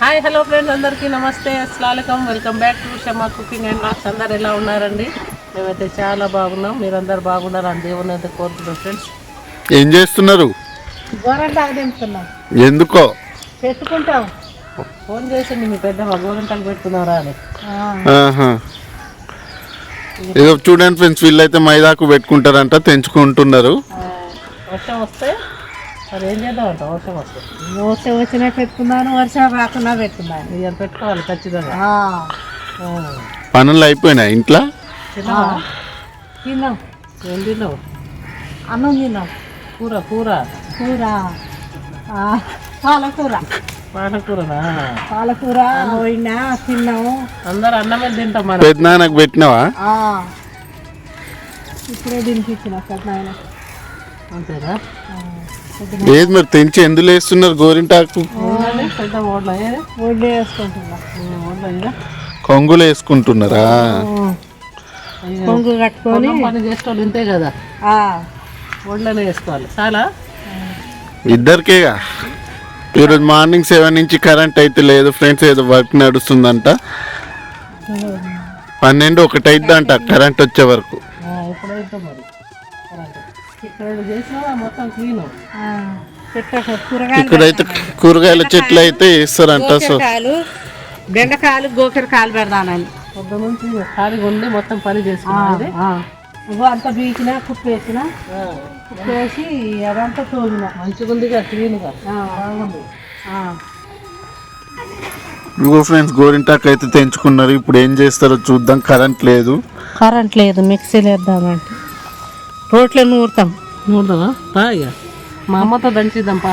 Hi hello friends అందరికీ నమస్తే. అస్సలం welcome back to Shama cooking and NATS అందరు ఎలా ఉన్నారండి? మేమైతే చాలా బాగున్నాం. మీరందరు బాగున్నారు అని దేవుని అయితే కోరుతున్నాం ఫ్రెండ్స్. ఏం చేస్తున్నారు? గోరంటాకు దింపుతున్నాం ఎందుకో? పెట్టుకుంటాం ఫోన్ చేసింది మీ పెద్ద గోరంటలు పెట్టుకున్నారా అని. ఏదో చూడండి ఫ్రెండ్స్ వీళ్ళైతే మైదాకు పెట్టుకుంటారంట తెంచుకుంటున్నారు. వర్షం వస్తే మరి ఏం చేద్దాం అంట వర్షం వస్తే వర్షం వచ్చినా పెట్టుకున్నాను వర్షం రాకున్నా పెట్టుకున్నాను ఇక పెట్టుకోవాలి ఖచ్చితంగా పనులు అయిపోయినాయి ఇంట్లో? తిన్నావా? తిన్నాం. ఏం తిన్నావు? అన్నం తిన్నాం. కూర కూర? కూర. ఆ, పాలకూర. పాలకూరనా? పాలకూర పోయినా తిన్నాము. అందరు అన్నమే తింటాం మనం పెద్దనాన్నకు పెట్టినావా? ఆ, ఇప్పుడే తినిపించిన పెద్దనాయన అంతేనా ఏది మరి తెంచి ఎందులో వేస్తున్నారు గోరింటాకు? పెద్ద ఓడ్ల వేసుకుంటున్నా. ఓడ్ల కొంగులు వేసుకుంటున్నారా? కొంగు కట్టుకొని పని ఇంతే కదా? వేసుకోవాలి. చాలా? ఇద్దరికేగా? ఈరోజు మార్నింగ్ సెవెన్ నుంచి కరెంట్ అయితే లేదు. ఫ్రెండ్స్ ఏదో వర్క్ నడుస్తుందంట. పన్నెండు ఒకటి అంట కరెంట్ వచ్చే వరకు. ఇక్కడైతే కూరగాయల చెట్లు అయితే వేస్తారంట సో. బెండకాయలు గోకరకాయలు పెడదానని పొద్దు నుంచి ఖాళీగా ఉండి మొత్తం పని చేసుకున్నది ఇగో అంతా బీకిన కుప్పు వేసిన కుప్పు వేసి అదంతా తోగిన మంచిగా ఉందిగా క్లీన్గా. బాగుంది. ఇగో ఫ్రెండ్స్ గోరింటాకు అయితే తెంచుకున్నారు. ఇప్పుడు ఏం చేస్తారో చూద్దాం. కరెంట్ లేదు. కరెంట్ లేదు మిక్సీలు వేద్దామంటే రోట్లో నూరుతాం. చూద్దామా పా ఇక. మా అమ్మతో దంచిద్దాం పా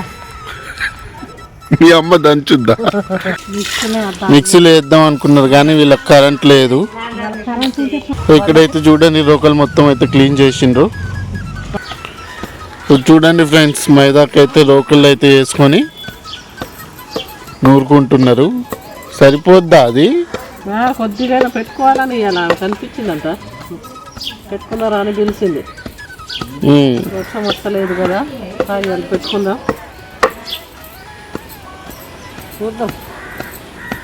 మీ అమ్మ దంచుద్దా? మిక్సీలో వేద్దాం అనుకున్నారు కానీ వీళ్ళకి కరెంట్ లేదు. ఇక్కడైతే చూడండి రోకలు మొత్తం అయితే క్లీన్ చేసిండ్రు. సో చూడండి ఫ్రెండ్స్ మైదాకి అయితే రోకళ్ళు అయితే వేసుకొని నూరుకుంటున్నారు. సరిపోద్దా అది? కొద్దిగా పెట్టుకోవాలని ఇలా కనిపించిందంట. పెట్టుకున్నారా అని ఉమ్. వర్షం వస్తలేదు కదా కాయాలి పెట్టుకుందాం. చూద్దాం.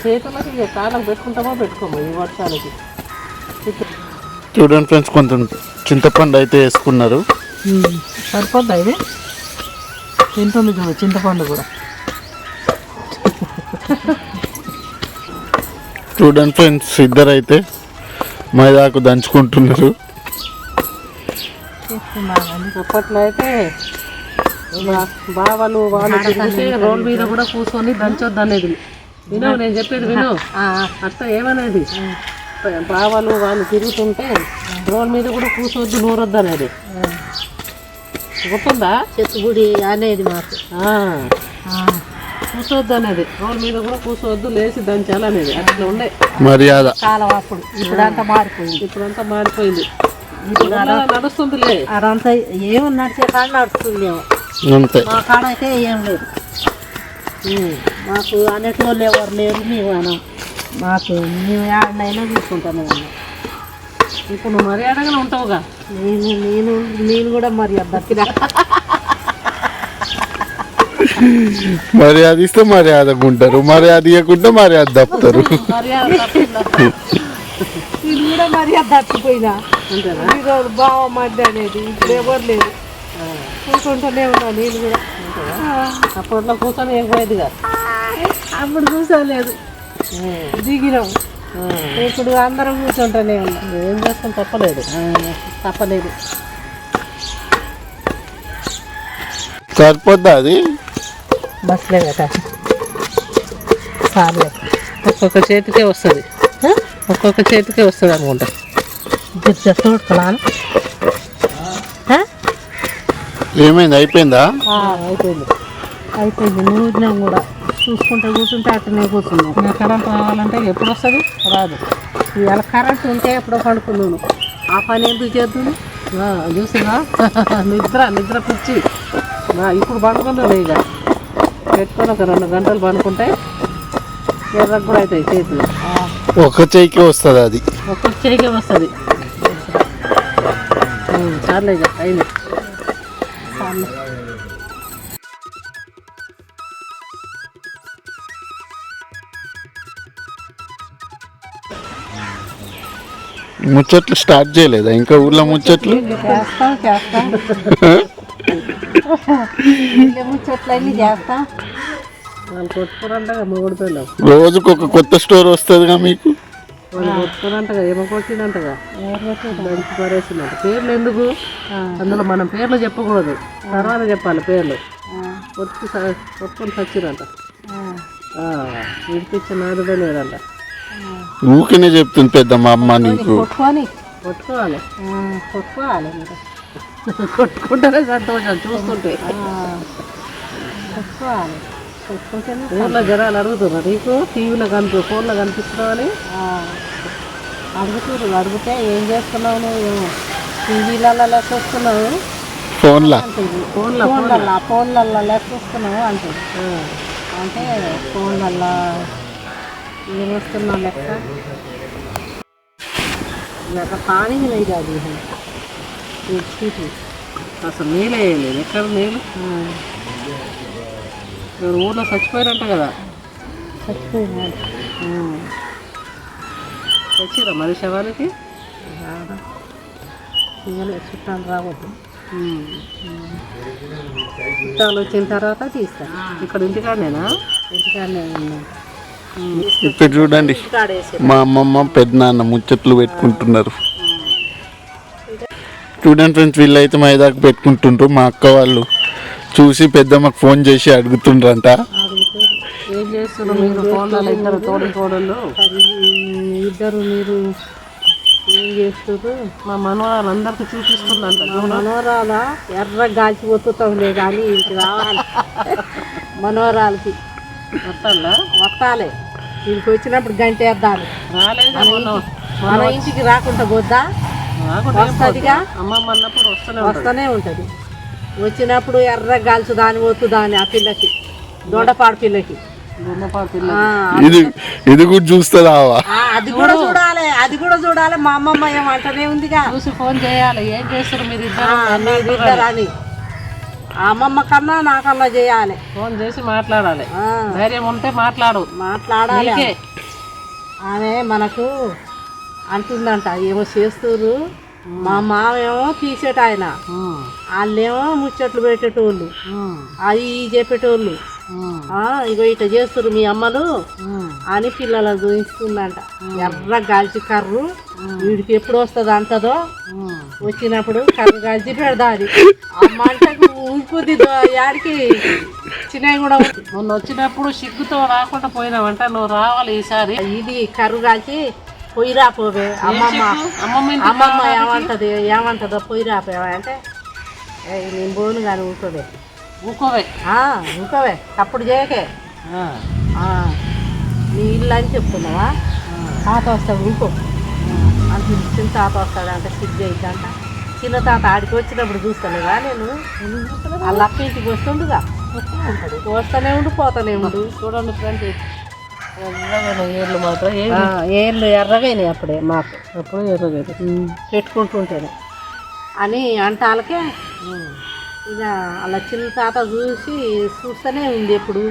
చేతులకి ఇక కాలం పెట్టుకుంటామో పెట్టుకోమో ఈ వర్షాలకి? చూడండి ఫ్రెండ్స్ కొంచెం చింతపండు అయితే వేసుకున్నారు. సరిపోద్దా ఇది? తింటుంది చూడు చింతపండు కూడా. చూడండి ఫ్రెండ్స్ ఇద్దరు అయితే మైదాకు దంచుకుంటున్నారు. అప్పట్లో అయితే బావలు వాళ్ళు తిరిగితే రోల్ మీద కూడా కూర్చొని దంచొద్దు అనేది విను నేను చెప్పేది విను. అట్లా ఏమనేది? బావలు వాళ్ళు తిరుగుతుంటే రోల్ మీద కూడా కూర్చోవద్దు నూరొద్దు అనేది గుర్తుందా? చెట్టుగుడి అనేది మాకు. ఆ, కూర్చోవద్దు అనేది రోల్ మీద కూడా కూర్చోవద్దు లేచి దంచాలనేది. అట్లా ఉండే. మర్యాద. కాలం అప్పుడు ఇప్పుడంతా మారిపోయింది. ఇప్పుడంతా మారిపోయింది. నడుస్తుందిలే. అదంతా ఏమి నడిచే కాడ నడుస్తుందేమో అంతే. మా కాడ అయితే ఏం లేదు. మాకు అనేటోళ్ళు ఎవరు లేరు మేము అనం. మాకు మేము ఆడనైనా చూసుకుంటాను అన్న ఇప్పుడు నువ్వు మర్యాదగానే ఉంటావుగా. నేను నేను నేను కూడా మరి దక్కిన మర్యాద ఇస్తే మర్యాదగా ఉంటారు మర్యాద ఇవ్వకుంటే మర్యాద తప్పుతారు. మర్యాద కూడా మరి దక్కిపోయినా అంతేనా? ఈరోజు బావ మధ్య అనేది ఇప్పుడు ఎవరు లేరు. చూసుకుంటూనే ఉన్నా నేను కూడా. అప్పట్లో కూర్చొని ఏం పోయేదిగా అప్పుడు చూసలేదు దిగినాం. ఇప్పుడు అందరం కూర్చుంటూనే ఉన్నాం. ఏం చేస్తాం తప్పలేదు. తప్పలేదు. సరిపోద్దా అది? బస్లే కదా. చాలే ఒక్కొక్క చేతికే వస్తుంది. ఒక్కొక్క చేతికే వస్తుంది అనుకుంటా. తోడుకున్నాను ఏమైంది? అయిపోయిందా? అయిపోయింది. అయిపోయింది. నూరినాం కూడా. చూసుకుంటే కూర్చుంటే అట్లనే కూర్చున్నాం ఇంకా కరెంట్ రావాలంటే ఎప్పుడు వస్తుంది? రాదు. ఇవాళ కరెంట్ ఉంటే ఎప్పుడో పడుకున్నాను. ఆ పని ఎందుకు చేద్దాను? ఆ, చూసినా? నిద్ర నిద్ర పిచ్చి. నా ఇప్పుడు పడుకుంటుంది ఇక. పెట్టుకొని ఒక రెండు గంటలు పడుకుంటే ఎర్రకు కూడా అవుతాయి చేతులు. ఒక చేయికి వస్తుంది అది. ఒక చేయికే వస్తుంది. చాలే అయింది ముచ్చట్లు స్టార్ట్ చేయలేదా? ఇంకా ఊర్లో ముచ్చట్లు? చేస్తాం రోజుకు ఒక కొత్త స్టోర్ వస్తుందిగా మీకు? వాళ్ళు కొట్టుకురంటగా ఏమో కొట్టిందంటగా దంచి పరేసిందంట పేర్లు ఎందుకు? అందులో మనం పేర్లు చెప్పకూడదు. తర్వాత చెప్పాలి పేర్లు. కొట్టుకు కొట్టుకొని చచ్చిరంట. విడిపించిన నాదుడే లేదంట ఊకనే చెప్తుంది పెద్ద మా అమ్మ నీకు. కొట్టుకొని కొట్టుకోవాలి. కొట్టుకోవాలి కొట్టుకుంటేనే సంతోషం చూస్తుంటే. కొట్టుకోవాలి. ఊర్లో జనాలు అడుగుతున్నారు. నీకు టీవీలో కనిపి ఫోన్లో కనిపిస్తున్నావు అని ఆ, అడుగుతురు అడిగితే ఏం చేస్తున్నావు నువ్వు? ఏమో టీవీలలో లెక్క వస్తున్నావు ఫోన్లా. అంటుంది. ఫోన్లో ఫోన్లల్లో ఫోన్లల్లో లెక్క వస్తున్నావు అంటుంది అంటే ఫోన్లల్లో ఏం వస్తున్నావు లెక్క? లెక్క పానీ లేదు అది చీటీ. అసలు నీళ్ళే వేయలేదు ఎక్కడ ఎవరు ఊర్లో చచ్చిపోయారంట కదా. చచ్చిపోయినాడు వచ్చిరా మరి శవానికి? ఇవాళ చుట్టాలు రావద్దు. చుట్టాలు వచ్చిన తర్వాత తీస్తాను. ఇక్కడ ఇంటికాడనేనా? ఇంటికాడనే ఉన్నాను ఇక్కడ చూడండి మా అమ్మమ్మ పెద్దనాన్న ముచ్చట్లు పెట్టుకుంటున్నారు. చూడండి ఫ్రెండ్స్ వీళ్ళైతే మైదాకు పెట్టుకుంటుండ్రు. మా అక్క వాళ్ళు చూసి పెద్దమ్మకు ఫోన్ చేసి అడుగుతుండ్రంట. చేస్తున్నారు. మీరు ఫోన్లలో ఇద్దరు తోడి కోడళ్ళు ఇద్దరు మీరు ఏం చేస్తారు మా మనవరాలు అందరికి చూపిస్తుందంట మనోరాల ఎర్ర గాల్చిపోతుంటాంలే కానీ ఇంటికి రావాలి. మనోరాలకి వస్తాడా వస్తాలే. ఇంటికి వచ్చినప్పుడు గంట వేద్దాలి మన ఇంటికి రాకుండా పోద్దా? వస్తుందిగా? అమ్మమ్మ అన్నప్పుడు వస్తూనే ఉంటుంది. వస్తూనే ఉంటుంది. వచ్చినప్పుడు ఎర్ర గాల్చు దాని పోతు దాని ఆ పిల్లకి. దొండపాడు పిల్లకి. ఇది ఇది కూడా చూస్తుందావా ఆ, అది కూడా చూడాలి అది కూడా చూడాలి. మా అమ్మమ్మ ఏమంటనే ఉందిగా. చూసి ఫోన్ చేయాలి. ఏం చేస్తారు మీరు ఇద్దరు? అని అమ్మమ్మ కన్నా నాకన్నా చేయాలి. ఫోన్ చేసి మాట్లాడాలి. ఆ, ధైర్యం ఉంటే మాట్లాడు. మాట్లాడాలి. ఆమె మనకు అంటుందంట ఏమో చేస్తుర్రు? మా మామేమో తీసేట ఆయన. వాళ్ళేమో ముచ్చట్లు పెట్టేటోళ్ళు. అవి చెప్పేటోళ్ళు. ఇగో ఇట చేస్తుర్రు మీ అమ్మలు. అని పిల్లలకు చూపిస్తుందంట. ఎర్ర గాల్చి కర్రు. వీడికి ఎప్పుడు వస్తుంది అంటదో ఉమ్. వచ్చినప్పుడు కర్రు గాల్చి పెడదాది అమ్మ అంటే ఊరుకుద్ది యాడికి? చిన్నవి కూడా. మొన్న వచ్చినప్పుడు సిగ్గుతో రాకుండా పోయినావంట. నువ్వు రావాలి ఈసారి. ఇది కర్రు కాల్చి పొయ్యిరా పోవే అమ్మమ్మ అమ్మమ్మ ఏమంటది? ఏమంటదో పొయ్యిరా పోవే అంటే. "ఏయ్, నేను పోను కానీ ఊరుకోవే. ఊకోవే. ఆ, ఊరుకోవే అప్పుడు చేయకే. ఆ, ఆ, నీ ఇల్లు అని చెప్తున్నావా? తాత వస్తాడు ఊరుకో అని చిన్న తాత వస్తాడు అంటే సిగ్గు అయిద్దంట చిన్న తాత ఆడికి వచ్చినప్పుడు చూస్తలేదా నేను? వాళ్ళ అక్క ఇంటికి వస్తుండుగా. వస్తూనే ఉండు పోతూనే ఉండు. చూడండి ఫ్రెండ్. ఏళ్ళు మాత్రం ఏం ఆ, ఏళ్ళు ఎర్రగైనాయి అప్పుడే మాకు. అప్పుడు ఎర్రగైతే పెట్టుకుంటుంటేనే అని అంటాలకే. ఇక అలా చిన్న తాత చూసి చూస్తూనే ఉంది ఎప్పుడు.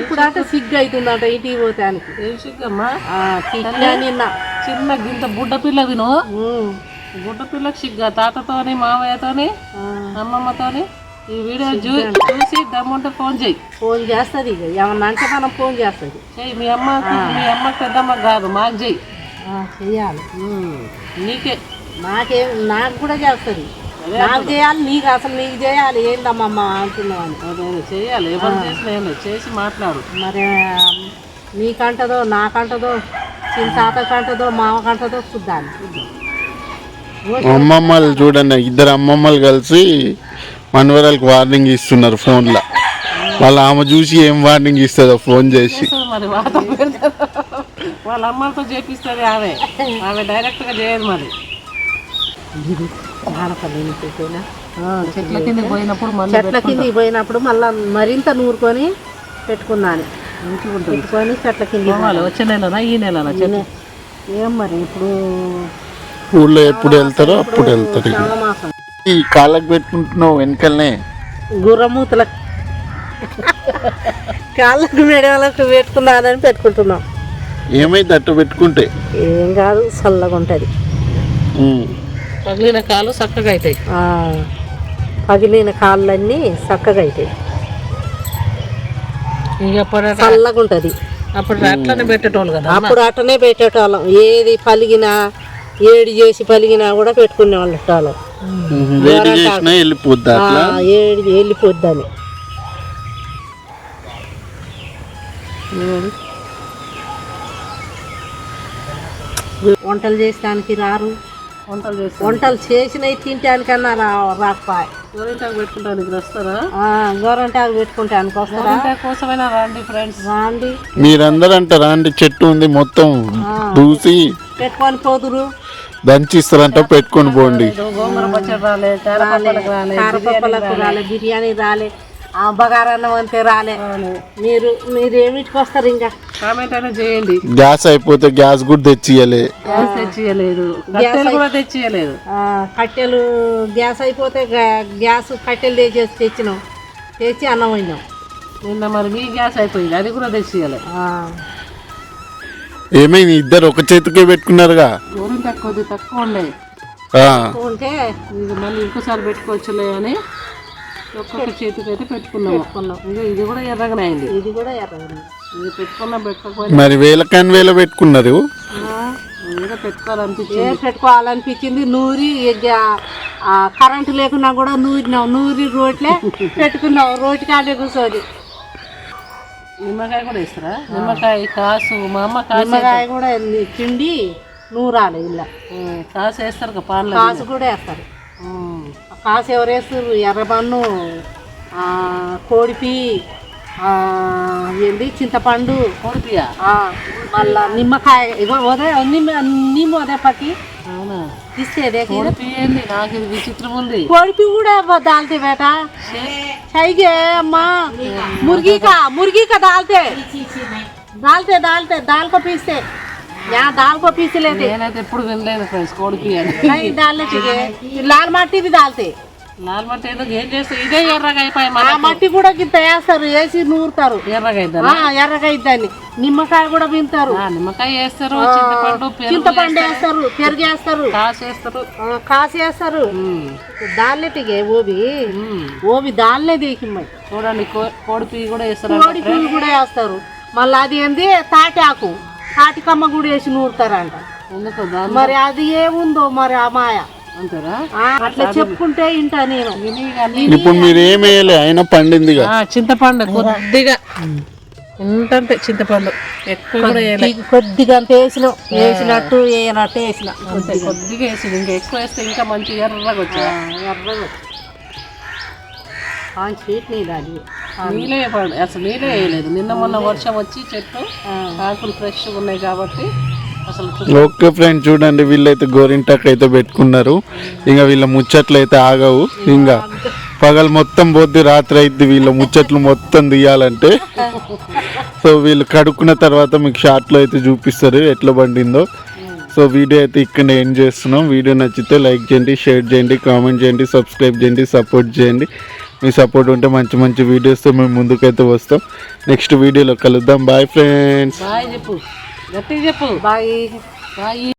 ఇప్పుడు అంటే సిగ్గు అవుతుందంట ఇంటికి పోతానికి ఏం సిగ్గమ్మా? నిన్న. చిన్న గింత బుడ్డ పిల్లవి నువ్వు. బుడ్డ పిల్లకి సిగ్గా తాతతోని మామయ్యతోని అమ్మమ్మతోని ఈ వీడియో చూ చూసి దమ్ముంటే ఫోన్ చెయ్యి ఫోన్ చేస్తుంది ఇక. ఏమన్నా అంటే మనం ఫోన్ చేస్తుంది. చెయ్యి మీ అమ్మకి మీ అమ్మకి పెద్దమ్మకి కాదు మాకు చెయ్యి చెయ్యాలి. నీకే. నాకేం నాకు కూడా చేస్తుంది. నాకు చేయాలి నీకు అసలు నీకు చేయాలి ఏందమ్మమ్మ అంటున్నావని అదే అదే చేయాలి. ఎవరు చేసినా ఏం లేదు చేసి మాట్లాడు. మరి నీకంటదో నాకంటదో చిన్న తాతకంటదో మామకంటదో చూద్దాం. అమ్మమ్మలు చూడండి ఇద్దరు అమ్మమ్మలు కలిసి మనవరాలకు వార్నింగ్ ఇస్తున్నారు ఫోన్లో. వాళ్ళ ఆమె చూసి ఏం వార్నింగ్ ఇస్తుందో ఫోన్ చేసి. మరి వాళ్ళ అమ్మతో చేపిస్తుంది ఆమె. ఆమె డైరెక్ట్గా చేయదు మరి. చెట్ల కింద పోయినప్పుడు మళ్ళీ చెట్ల కిందికి పోయినప్పుడు మళ్ళా మరింత నూరుకొని పెట్టుకున్నాను పెట్టుకొని చెట్ల కింద పోవాలి వచ్చే నెలనా ఈ నెలనా చెట్టు? ఏం మరి ఇప్పుడు? ఊళ్ళో ఎప్పుడు వెళ్తారో అప్పుడు వెళ్తారు ఈ కాళ్ళకు పెట్టుకుంటున్నావు వెనకల్నే. గుర్రమూతలకు కాళ్ళకు మెడలకు పెట్టుకున్నానని పెట్టుకుంటున్నాం. ఏమైతే అట్టు పెట్టుకుంటే? ఏం కాదు చల్లగా ఉంటుంది. పగిలిన కాలు చక్కగా అవుతాయి పగిలిన కాళ్ళన్నీ చక్కగా అవుతాయి ఇక చల్లగా ఉంటుంది అప్పుడు అట్లనే పెట్టేటోళ్ళు కదా. అప్పుడు అట్టనే పెట్టేటోళ్ళం. ఏది పలిగినా ఏడి చేసి పలిగినా కూడా పెట్టుకునే వాళ్ళం ఏడి వెళ్ళిపోద్దని. వంటలు చేసడానికి రారు. వంటలు చేస్తారు వంటలు చేసినవి తింటానికన్నా రా రాకపోయి. గోరింటాకు పెట్టుకుంటానికి వస్తారా గోరంటాకు పెట్టుకుంటానికి వస్తారా కోసమైనా రండి ఫ్రెండ్స్. రాండి. మీరందరూ అంటారా అండి చెట్టు ఉంది మొత్తం దూసి పెట్టుకొని పోదురు. దంచిస్తారంట పెట్టుకొని పోండి. గోంగూర పచ్చడి రాలే కారపప్పలకు రాలే. బిర్యానీ రాలే. బగారన్నం అంతే రాలే. మీరు మీరు ఏమిటికి వస్తారు ఇంకా? కామెంట్ చేయండి. గ్యాస్ అయిపోతే గ్యాస్ కూడా తెచ్చియలే. గ్యాస్ తెచ్చియలేదు. కట్టెలు కూడా తెచ్చియలేదు. ఆ, కట్టెలు గ్యాస్ అయిపోతే గ్యాస్ కట్టెలు తెచ్చేసి తెచ్చినాం. తెచ్చి అన్నం వండాం నిన్న మరి మీ గ్యాస్ అయిపోయింది. అది కూడా తెచ్చియలే. ఆ, ఏమైంది? ఇద్దరు ఒక చేతికే పెట్టుకున్నారుగా? కొద్ది తక్కువ ఉండే? ఆ, ఉంటే మళ్ళీ ఇంకోసారి పెట్టుకోవచ్చులే అని ఒక్కొక్క చేతికి అయితే పెట్టుకున్నాము. పెట్టుకున్నాం. ఇంకా ఇది కూడా ఎర్రగానే అయింది. ఇది కూడా ఎర్రగా ఇది పెట్టుకున్నా పెట్టుకోకపోయినా మరి వేలకాని వేల పెట్టుకున్నారు ఏదో పెట్టుకోవాలనిపించింది. ఏ పెట్టుకోవాలనిపించింది? నూరి కరెంటు లేకున్నా కూడా నూరినాం నూరి రోట్లే పెట్టుకున్నాం రోటి కాడే కూర్చోది నిమ్మకాయ కూడా ఇస్తారా నిమ్మకాయ కాసు మా అమ్మ కాసు నిమ్మకాయ కూడా పిండి నూరాలి ఇలా కాసు వేస్తారు పాన్లో. కాసు కూడా వేస్తారు. పాస్ ఎర్రబన్ను కోడిపి ఏంది చింతపండు కోడిపియ మళ్ళా నిమ్మకాయ ఇగో ఉదయం అన్ని ఉదయపకి ఇస్తేదే విచిత్రం ఉంది కోడిపి కూడా దాల్తే బేట సైగే అమ్మా మురిగిక మురిగిక దాల్తే దాల్తే దాల్తే దాల్కొపిస్తే దాల్కో పీస్ లేదు. నేనైతే ఎప్పుడు వినలేదు ఫ్రెండ్స్ కోడికి దాల్లేదు లాల్ మట్టిది దాల్తే. లాల్ మట్టి ఏదో ఏం చేస్తే ఇదే ఎర్రగా అయిపోయి మట్టి కూడా గింత వేస్తారు వేసి నూరుతారు. ఎర్రగా ఇద్దాం ఎర్రగా నిమ్మకాయ కూడా వింటారు నిమ్మకాయ వేస్తారు చింతపండు చింతపండు వేస్తారు. పెరుగు వేస్తారు. కాసు వేస్తారు. కాసు వేస్తారు. దాల్లెటిగే ఓబి ఓబి దాల్లే దీకిమ్మాయి. చూడండి కోడి పియ్యి కూడా వేస్తారు కోడి పియ్యి కూడా వేస్తారు. మళ్ళీ అది ఏంది? తాటాకు. తాటికమ్మ కూడా వేసి నూరుతారంట. మరి అది ఏముందో మరి ఆ మాయ? అట్లా చెప్పుకుంటే ఇంటా నేను. ఇప్పుడు మీరు ఏం వేయలే అయినా పండిందిగా. ఆ, చింతపండు కొద్దిగా. ఇంతంతే చింతపండు. ఎక్కువ కొద్దిగా అంత వేసిన. వేసినట్టు వేయనట్టు వేసిన. కొద్దిగా వేసింది ఇంకా ఎక్కువ వేస్తే ఇంకా మంచి ఎర్రగా వచ్చా? ఎర్రగా అది. నీళ్ళే పడ అసలు నీళ్ళే వేయలేదు. నిన్న మొన్న వర్షం వచ్చి చెట్టు ఆకులు ఫ్రెష్గా ఉన్నాయి కాబట్టి ఓకే ఫ్రెండ్ చూడండి వీళ్ళైతే గోరింటాక్ అయితే పెట్టుకున్నారు. ఇంకా వీళ్ళ ముచ్చట్లు అయితే ఆగవు. ఇంకా పగలు మొత్తం పోద్ది రాత్రి అయితే వీళ్ళ ముచ్చట్లు మొత్తం తీయాలంటే. సో వీళ్ళు కడుక్కున్న తర్వాత మీకు షార్ట్లో అయితే చూపిస్తారు ఎట్లా పండిందో. సో వీడియో అయితే ఇక్కడ ఎండ్ చేస్తున్నాం. వీడియో నచ్చితే లైక్ చేయండి షేర్ చేయండి కామెంట్ చేయండి సబ్స్క్రైబ్ చేయండి సపోర్ట్ చేయండి. మీ సపోర్ట్ ఉంటే మంచి మంచి వీడియోస్తో మేము ముందుకైతే వస్తాం. నెక్స్ట్ వీడియోలో కలుద్దాం. బాయ్ ఫ్రెండ్స్ బాయ్ చెప్పు చెప్పు బాగా బాయ్